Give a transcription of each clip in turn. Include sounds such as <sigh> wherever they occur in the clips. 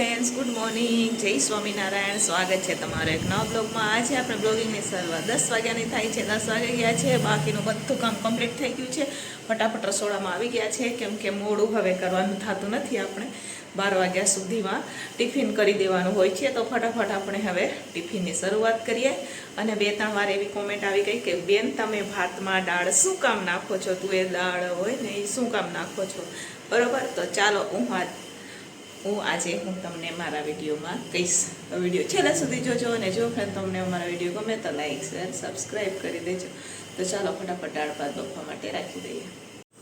Friends good morning જય સ્વામિનારાયણ. સ્વાગત છે તમારે એક નવા બ્લોગમાં. આજે આપણે બ્લોગિંગની શરૂઆત દસ વાગ્યાની થાય છે, દસ વાગે ગયા છે. બાકીનું બધું કામ કમ્પ્લીટ થઈ ગયું છે. ફટાફટ રસોડામાં આવી ગયા છે. કેમ કે મોડું હવે કરવાનું થતું નથી આપણે બાર વાગ્યા સુધીમાં. ટિફિન કરી દેવાનું હોય છે, તો ફટાફટ આપણે હવે ટિફિનની શરૂઆત કરીએ. અને બે ત્રણ વાર એવી કોમેન્ટ આવી ગઈ કે, બેન, તમે ભાતમાં દાળ શું કામ નાખો છો? તું એ દાળ હોય ને એ શું કામ નાખો છો? બરાબર? તો ચાલો, હું વાત હું આજે હું તમને મારા વિડીયોમાં કહીશ. વીડિયો છેલ્લા સુધી જોજો અને જો ફ્રેન્ડ તમને અમારા વીડિયો ગમે તો લાઈક, શેર સબસ્ક્રાઈબ કરી દેજો. તો ચાલો ફટાફટ દાળ ભાત બફવા માટે રાખી દઈએ.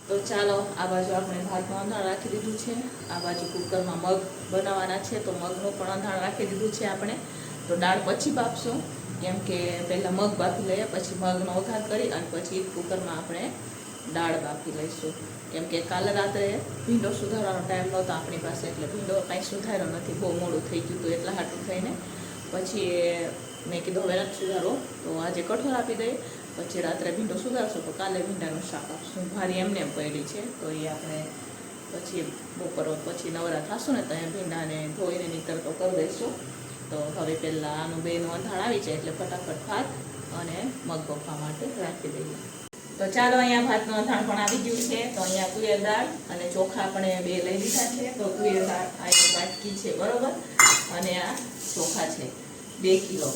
તો ચાલો, આ બાજુ આપણે ભાતનું અંધાણ રાખી દીધું છે. આ બાજુ કુકરમાં મગ બનાવવાના છે, તો મગનું પણ અંધાણ રાખી દીધું છે આપણે. તો દાળ પછી બાફશું. કેમ કે પહેલાં મગ બાફી લઈએ, પછી મગનો વઘાર કરી અને પછી કુકરમાં આપણે દાળ બાફી લઈશું. કેમ કે કાલે રાત્રે ભીંડો સુધારવાનો ટાઈમ નહોતો આપણી પાસે, એટલે ભીંડો કાંઈ સુધાર્યો નથી. બહુ મોડું થઈ ગયું હતું, એટલા હાટું થઈને. પછી એ મેં કીધું, હવે નથી સુધારો તો આજે કઠોળ આપી દઈએ. પછી રાત્રે ભીંડો સુધારશું, તો કાલે ભીંડાનું શાક આપશું. ભારી એમને એમ પડી છે. તો એ આપણે પછી બપોર પછી નવરા થશું ને, તો એ ભીંડાને ધોઈને નીતરતો કરી દઈશું. તો હવે પહેલાં આનું બેનું અંધાણ આવી જાય એટલે ફટાફટ ભાત અને મગ બફવા માટે રાખી દઈએ. તો ચાલો અહીંયા ભાતનું અથાણ પણ આવી ગયું છે. તો અહીંયા તુવેર દાળ અને ચોખા આપણે બે લઈ લીધા છે. તો તુવેર દાળ આ એક છે, બરોબર? અને આ ચોખા છે. બે કિલો,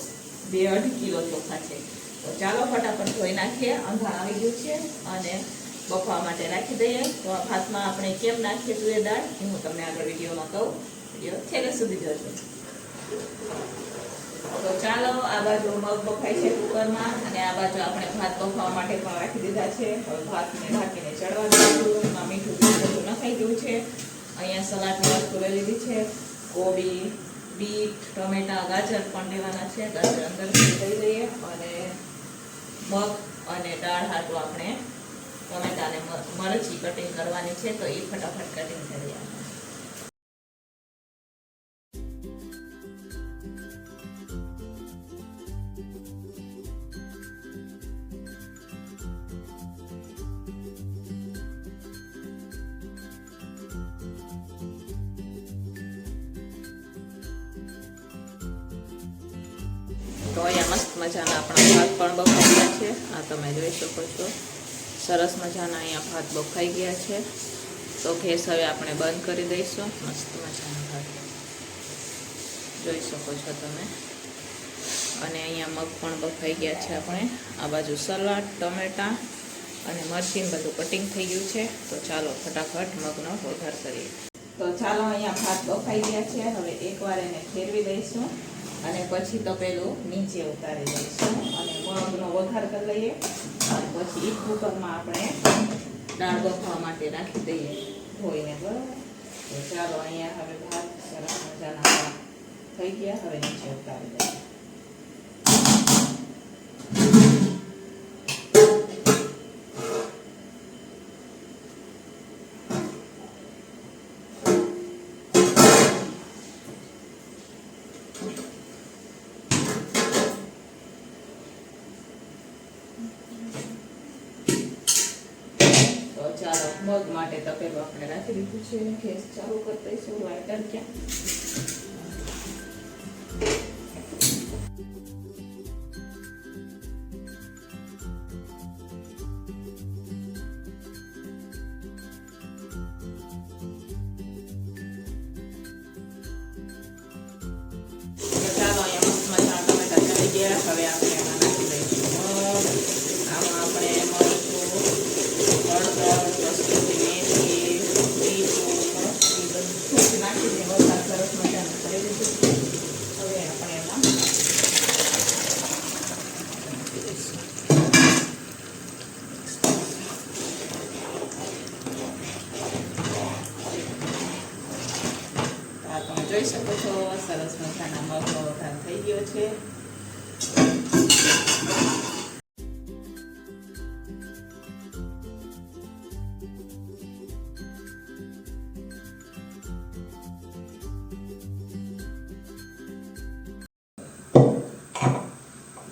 બે અઢી કિલો ચોખા છે. તો ચાલો ફટાફટ ધોઈ નાખીએ. અંધાણ આવી ગયું છે અને બફવા માટે રાખી દઈએ. તો આ ભાતમાં આપણે કેમ નાખીએ તુવેર દાળ એ હું તમને આગળ વિડીયોમાં કહું. વીડિયો છેલ્લે સુધી જોજો. તો ચાલો, આ બાજુ મગ બફાય છે કુકરમાં, અને આ બાજુ આપણે ભાત બફાવા માટે પણ રાખી દીધા છે. હવે ભાતને ઢાંકીને ચડવા દીધું એમાં મીઠું બધું નખાઈ ગયું છે. અહીંયા સલાડની વસ્તુ લઈ લીધી છે. કોબી, બીટ, ટમેટા, ગાજર પણ લેવાના છે. ગાજર અંદર લઈ લઈએ અને મગ અને દાળ હાટું આપણે ટમેટા અને મરચી કટિંગ કરવાની છે. તો એ ફટાફટ કટિંગ કરીએ આપણે. મજાના આપણા ભાત પણ બફાઈ ગયા છે. આ તમે જોઈ શકો છો. સરસ મજાના અહીંયા ભાત બફાઈ ગયા છે. તો ગેસ હવે આપણે બંધ કરી દઈશું. મસ્ત મજાના ભાત. જોઈ શકો છો તમે. અને અહીંયા મગ પણ બફાઈ ગયા છે આપણે. આ બાજુ સલાડ, ટમેટાં અને મરચીન બધું કટિંગ થઈ ગયું છે. તો ચાલો ફટાફટ મગનો વઘાર કરીએ. તો ચાલો અહીંયા ભાત બફાઈ ગયા છે. હવે એકવાર એને ફેરવી દઈશું. અને પછી તો પેલું નીચે ઉતારી દઈશું. અને મગનો વઘાર કરી લઈએ. અને પછી ઈ કુકરમાં આપણે દાળ બફવા માટે રાખી દઈએ. ધોઈને બરાબર. તો ચાલો અહીંયા હવે ભાત સરસ મજાના થઈ ગયા. હવે નીચે ઉતારી દઈએ. મગ માટે તપેલું આપણે રાખી દીધું છે. ગેસ ચાલુ કરી દઈશું લાઇટર ક્યાં? જોઈ શકો છો? સરસ મજાના મગનો વઘાર થઈ ગયો છે.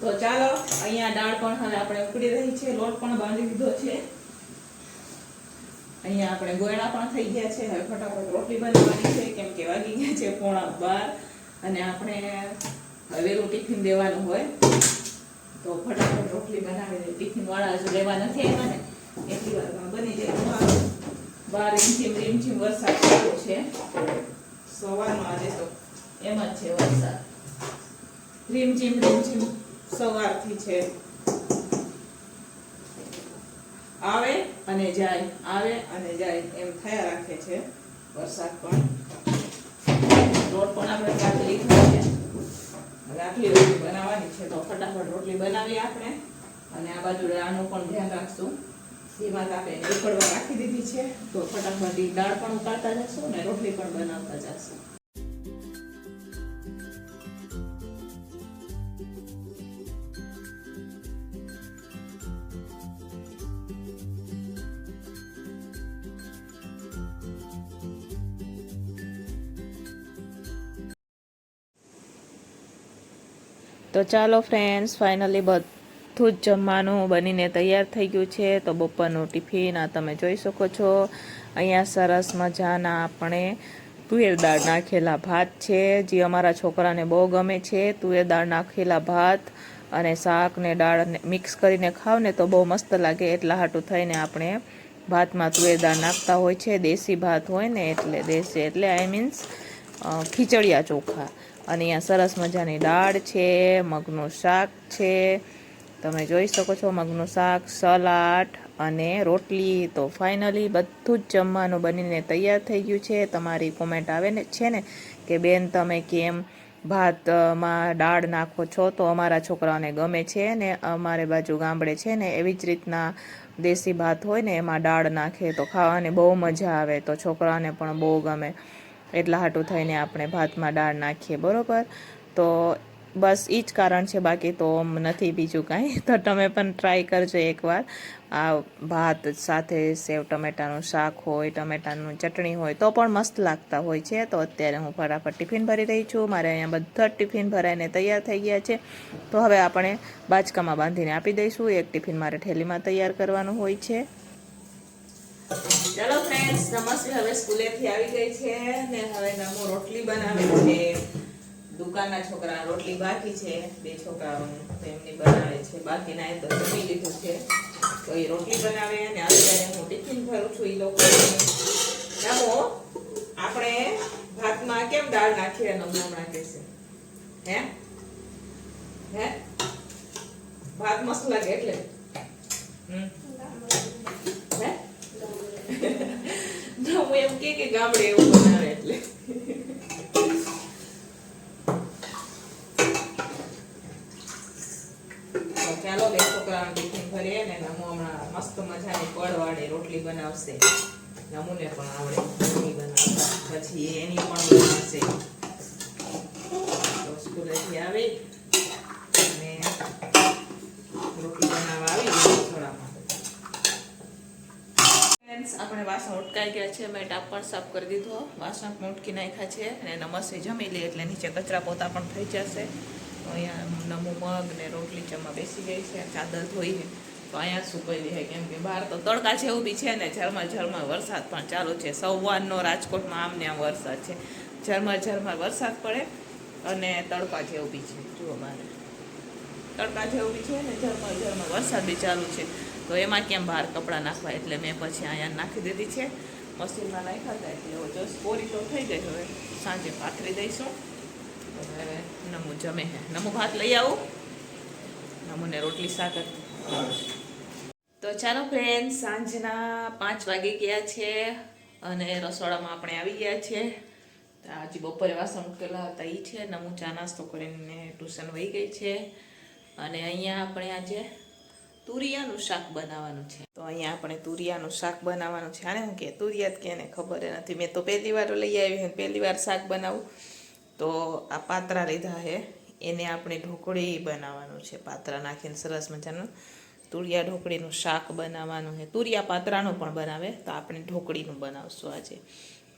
તો ચાલો, અહીંયા દાળ પણ હવે આપણે ઉકળી રહી છે. લોટ પણ બાંધી દીધો છે. અહીંયા આપણે ગોયણા પણ થઈ ગયા છે. હવે ફટાફટ રોટલી બનાવવાની છે કેમ કે વાગી ગયા છે પોણા બાર અને આપણે હવેલું ટિફિન દેવાનું હોય. તો ફટાફટ રોટલી બનાવીને ટિફિનવાળા હજુ લેવા નથી આવ્યા ને. એટલી વારમાં બની જાય બાર રીમઝીમ રીમઝીમ વરસાદ ચાલુ છે. સવારનો આજે તો. એમ જ છે વરસાદ. રીમઝીમ રીમઝીમ સવારથી છે. આવે? અને જાય આવે અને જાય એમ થયા રાખે છે વરસાદ પણ. રોટ પણ આપણે કાઢી લીધો છે. આટલી રોટલી બનાવવાની છે તો ફટાફટ રોટલી બનાવી આપણે. અને આ બાજુ રાનું પણ ધ્યાન રાખશું. ધીમા તાપે ઉકળવા રાખી દીધી છે. તો ફટાફટ દાળ પણ ઉકાળતા જશું ને રોટલી પણ બનાવતા જશું. તો ચાલો ફ્રેન્ડ્સ ફાઇનલી બધું જ જમવાનું બનીને તૈયાર થઈ ગયું છે. તો બપોરનું ટિફિન આ તમે જોઈ શકો છો. અહીંયા સરસ મજાના આપણે તુવેર દાળ નાખેલા ભાત છે, જે અમારા છોકરાને બહુ ગમે છે. તુવેર દાળ નાખેલા ભાત અને શાક ને દાળ મિક્સ કરીને ખાવ ને તો બહુ મસ્ત લાગે. એટલા હાટું થઈને આપણે ભાતમાં તુવેર દાળ નાખતા હોય છે. દેશી ભાત હોય ને એટલે, દેશી એટલે આઈ મીન્સ ખીચડિયા ચોખા. અને અહીંયા સરસ મજાની દાળ છે, મગનું શાક છે. તમે જોઈ શકો છો મગનું શાક, સલાડ અને રોટલી. તો ફાઇનલી બધું જ જમવાનું બનીને તૈયાર થઈ ગયું છે. તમારી કોમેન્ટ આવે ને, છે ને કે બેન તમે કેમ ભાતમાં દાળ નાખો છો? તો અમારા છોકરાઓને ગમે છે ને, અમારે બાજુ ગામડે છે ને, એવી જ રીતના દેશી ભાત હોય ને, એમાં દાળ નાખે તો ખાવાની બહુ મજા આવે. તો છોકરાઓને પણ બહુ ગમે. એટલા હાટું થઈને આપણે ભાતમાં દાળ નાખીએ, બરાબર? તો બસ એ જ કારણ છે, બાકી તો નથી બીજું કાંઈ. <laughs> તો તમે પણ ટ્રાય કરજો એકવાર. આ ભાત સાથે સેવ ટમેટાનું શાક હોય, ટમેટાનું ચટણી હોય, તો પણ મસ્ત લાગતા હોય છે. તો અત્યારે હું ફટાફટ ટિફિન ભરી રહી છું. મારે અહીંયા બધા જ ટિફિન ભરાઈને તૈયાર થઈ ગયા છે. તો હવે આપણે બાચકામાં બાંધીને આપી દઈશું. એક ટિફિન મારે ઠેલીમાં તૈયાર કરવાનું હોય છે. ચલો ફ્રેન્ડ્સ નમસ્તે. હવે સ્કૂલેથી આવી ગઈ છે ને હવે નમો રોટલી બનાવે છે. દુકાનના છોકરા રોટલી બાકી છે. બે છોકરાઓ એમની બનાવે છે. બાકીના એ તો જમી લીધું છે. તો એ રોટલી બનાવે અને અત્યારે હું ટિફિન ભરું છું એ લોકો નમો, આપણે ભાતમાં કેમ દાળ નાખીએ નમો હમણાં કહેશે હે? હે? ભાત મસ્ત લાગે એટલે? હમ હે તો હું એમ કે કે ગામડે એવું બનાવે એટલે. ચાલો બે છોકરાઓને ટિફિન ભરીએ ને નમુ હમણાં મસ્ત મજાની પડવાળી રોટલી બનાવશે. નમુને પણ આવડે રોટલી બનાવતા. પછી એની પણ બનાવશે. સ્કૂલેથી આવી અને રોટલી બનાવવા આવી ગઈ રસોડામાં ફ્રેન્ડ્સ આપણે વાસણ ગયા છે. મેં ટાપ સાફ કરી દીધો. વાસણ પણ ઉટકી નાખ્યા છે અને નમસ્તે જમી લે એટલે નીચે કચરા પોતા પણ થઈ જશે. અહીંયા નમું મગ ને રોટલી જમવા બેસી ગઈ છે. ચાદર ધોઈને તો અહીંયા સુકાઈ દે કેમ કે બહાર તો તડકા જેવું બી છે ને, ઝરમર ઝરમર વરસાદ પણ ચાલુ છે. સવારનો રાજકોટમાં આમને આમ વરસાદ છે. ઝરમર ઝરમર વરસાદ પડે અને તડકા જેવું બી છે. જુઓ મારે. તડકા જેવું બી છે ને, ઝરમર ઝરમર વરસાદ બી ચાલુ છે. તો એમાં કેમ બહાર કપડાં નાખવા? એટલે મેં પછી અહીંયા નાખી દીધી છે. મશીનમાં નાખ્યા હતા એટલે હવે જો કોરી તો થઈ ગઈ. હવે સાંજે પાથરી દઈશું. હવે નમું જમે હે. નમું ભાત લઈ આવું. નમુને રોટલી જ. તો ચાલો ફ્રેન્ડ સાંજના પાંચ વાગી ગયા છે અને રસોડામાં આપણે આવી ગયા છે. આજે બપોરે વાસણ મૂકેલા હતા એ છે. નમુ ચા નાસ્તો કરીને ટ્યુશન વહી ગઈ છે. અને અહીંયા આપણે આજે તુરિયાનું શાક બનાવવાનું છે. તો અહીંયા આપણે તુરિયાનું શાક બનાવવાનું છે. આને હું કે તુરિયા જ કે એને ખબર નથી. મેં તો પહેલી વાર લઈ આવી અને પહેલી વાર શાક બનાવું. તો આ પાત્રા લીધા છે. એને આપણે ઢોકળી બનાવવાનું છે. પાત્રા નાખીને સરસ મજાનું તુરિયા ઢોકળીનું શાક બનાવવાનું છે. તુરિયા પાત્રાનું પણ બનાવે. તો આપણે ઢોકળીનું બનાવશું આજે.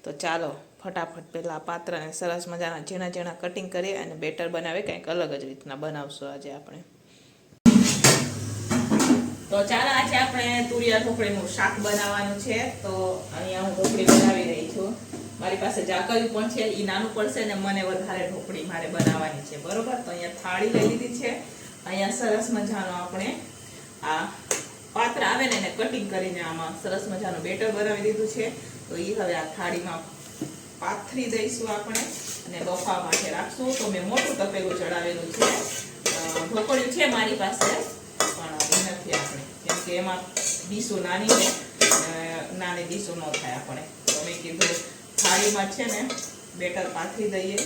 તો ચાલો, ફટાફટ પહેલાં પાત્રાને સરસ મજાના ઝીણા ઝીણા કટિંગ કરીએ અને બેટર બનાવે કંઈક અલગ જ રીતના બનાવશું આજે આપણે. તો ચાલો આજે આપણે તુરિયા ઢોકળીનું શાક બનાવવાનું છે. તો અહીંયા હું ઢોકળી બનાવી રહી છું. મારી પાસે જાકર્યું પણ છે એ નાનું પડશે ને મને વધારે ઢોકળી મારે બનાવવાની છે. બરોબર? તો અહીંયા થાળી લઈ લીધી છે. અહીંયા સરસ મજાનો આપણે આ પાત્ર આવે ને એને કટિંગ કરીને આમાં સરસ મજાનું બેટર બનાવી દીધું છે. તો એ હવે આ થાળીમાં પાથરી દઈશું આપણે અને બફા માટે રાખશું. તો મેં મોટું તપેલું ચડાવેલું છે. ઢોકળ્યું છે મારી પાસે. એમાં ડીશો નાની નાની ડીશો ન થાય આપણે તો કીધું થાળીમાં છે ને બેટર પાથરી દઈએ.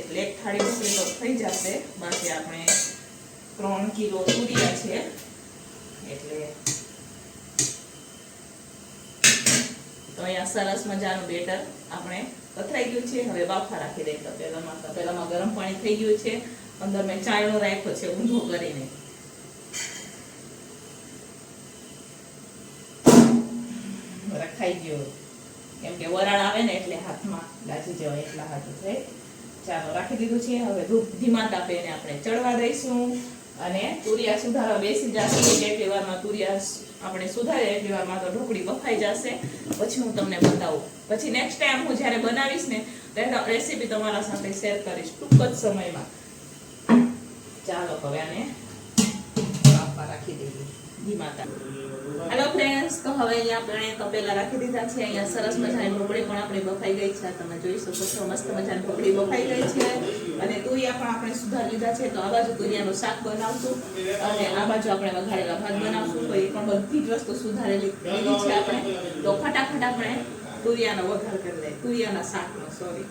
એટલે એક થાળી મૂકી તો થઈ જશે. બાકી આપણે ત્રણ કિલો તુરિયા છે. એટલે તો અહીંયા સરસ મજાનું બેટર આપણે પથરાઈ ગયું છે. હવે બાફા રાખી દઈએ. તપેલામાં તપેલામાં ગરમ પાણી થઈ ગયું છે. અંદર મેં ચાયણો રાખ્યો છે, ઊંધો કરીને. ગયો કેમ કે વરાળ આવે ને એટલે હાથમાં દાજી જવાય એટલા હાથું થઈ ચાલો, રાખી દીધું છે. હવે ધૂપ ધીમા તાપે એને આપણે ચડવા દઈશું અને તુરિયા સુધારવા બેસી જશે. એટલી વારમાં તુરિયા આપણે સુધારે એટલી વારમાં તો ઢોકળી બફાઈ જશે. પછી હું તમને બતાવું. પછી નેક્સ્ટ ટાઈમ હું જ્યારે બનાવીશ ને, ત્યારે રેસીપી તમારા સાથે શેર કરીશ ટૂંક જ સમયમાં. ચાલો, હવે આને રાખી દઈએ. ધીમા તાપે. હેલો ફ્રેન્ડ્સ તો હવે અહીંયા આપણે તપેલા રાખી દીધા છે. અહીંયા સરસ મજાની ઢોકળી પણ આપણી બફાઈ ગઈ છે. તમે જોઈ શકો છો, મસ્ત મજાની ઢોકળી બફાઈ ગઈ છે. અને તુરિયા પણ આપણે સુધારી લીધા છે. તો આ બાજુ તુરિયાનું શાક બનાવશું અને આ બાજુ આપણે વઘારેલા ભાત બનાવશું. તો એ પણ બધી જ વસ્તુ સુધારેલી છે આપણે. તો ફટાફટ આપણે તુરિયાનો વઘાર કરી લઈએ. તુરિયાના શાકનો સોરી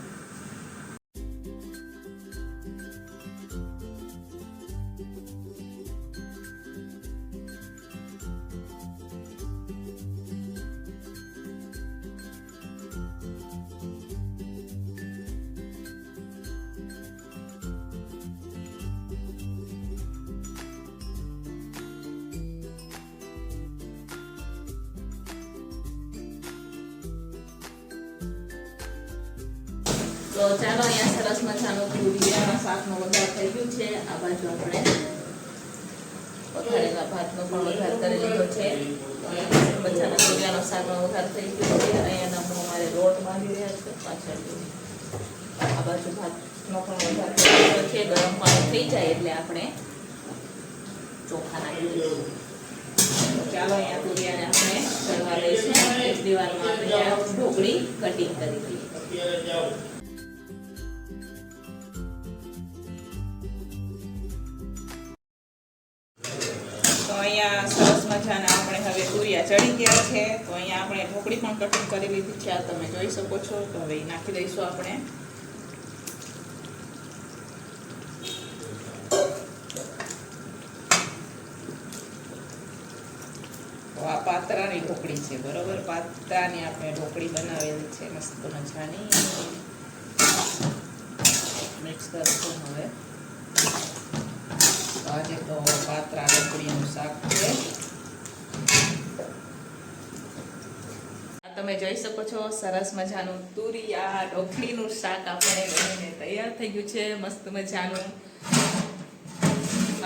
તો ચાલો અહીંયા સરસ મજાનું તુરિયાના શાકનો વઘાર થઈ ગયું છે. આ બાજુ આપણે વઘારેલા ભાતનો પણ વઘાર કરી લીધો છે. બધાના તુરિયાનો શાકનો વઘાર થઈ ગયો છે. અહીંયાના હું અમારે રોટ બાંધી રહ્યા છે. પાછળ આ બાજુ ભાતનો પણ વઘાર થઈ ગયો છે. ગરમ પાણી થઈ જાય એટલે આપણે ચોખા નાખી દઈશું ચાલો અહીંયા તુરિયાને આપણે કરવા લઈશું એક દિવાલમાં આપણે ઢોકળી કટિંગ કરી દઈએ. મજાના. આપણે હવે તુરિયા ચડી ગયા છે. તો અહીંયા આપણે ઢોકળી પણ કટિંગ કરી લીધી છે. આ તમે જોઈ શકો છો. તો હવે નાખી દઈશું આપણે. આ પાત્રાની ઢોકળી છે. બરોબર? પાત્રાની આપણે ઢોકળી બનાવેલી છે. મસ્ત મજાની. મિક્સ કરશું હવે. આજે તો પાત્રા ઢોકળીનું શાક છે. તમે જોઈ શકો છો, સરસ મજાનું તુરિયા ઢોકળીનું શાક આપણે બનીને તૈયાર થઈ ગયું છે, મસ્ત મજાનું.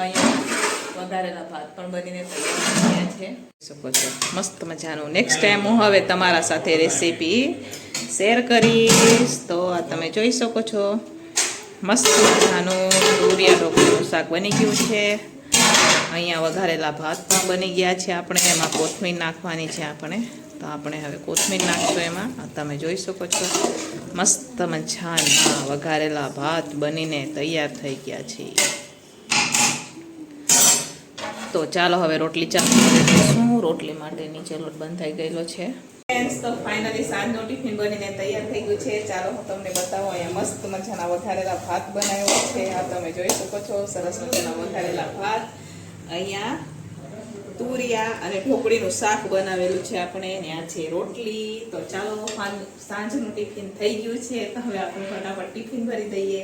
અહીંયા વઘારેલા ભાત પણ બનીને તૈયાર શકો છો, મસ્ત મજાનું. નેક્સ્ટ ટાઈમ હું હવે તમારા સાથે રેસીપી શેર કરીશ. તો આ તમે જોઈ શકો છો, મસ્ત મજાનું તુરિયા ઢોકળીનું શાક બની ગયું છે. અહીંયા વઘારેલા ભાત પણ બની ગયા છે આપણે, એમાં કોથમીર નાખવાની છે આપણે. તો આપણે હવે કોથમીર નાખશું એમાં. તમે જોઈ શકો છો. મસ્ત મજાના વઘારેલા ભાત બનીને તૈયાર થઈ ગયા છે. તો ચાલો હવે રોટલી ચાલુ કરી રોટલી માટે નીચે લોટ બંધ થઈ ગયેલો છે. તો ફાઇનલી સાંજનો ટિફિન બનીને તૈયાર થઈ ગયું છે. ચાલો હું તમને બતાવું, અહીંયા મસ્ત મજાના વઘારેલા ભાત બનાવ્યો છે. આ તમે જોઈ શકો છો, સરસ મજાના વઘારેલા ભાત. અહીંયા તુરિયા અને ઢોકળીનું શાક બનાવેલું છે આપણે. અને આ છે રોટલી. તો ચાલો સાંજનું ટિફિન થઈ ગયું છે. તો હવે આપણે ફટાફટ ટિફિન ભરી દઈએ.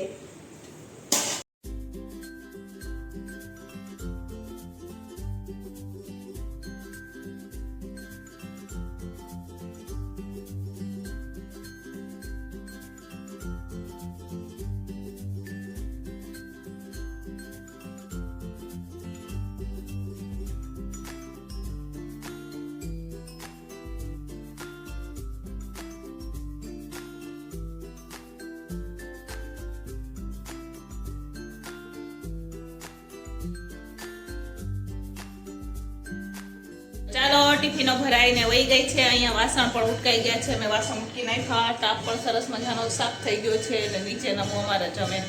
ટિફિનો ભરાઈને વહી ગઈ છે. અહીંયા વાસણ પણ ઉટકાઈ ગયા છે. મેં વાસણ ઉટકી નાખ્યા. ટાપ પણ સરસ મજાનો સાફ થઈ ગયો છે. અને નીચે નમો અમારે જમે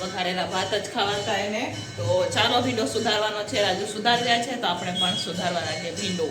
વઘારેલા ભાત જ ખાવાતા એને. તો ચાલો ભીંડો સુધારવાનો છે. રાજુ સુધારી રહ્યા છે. તો આપણે પણ સુધારવા લાગીએ ભીંડો.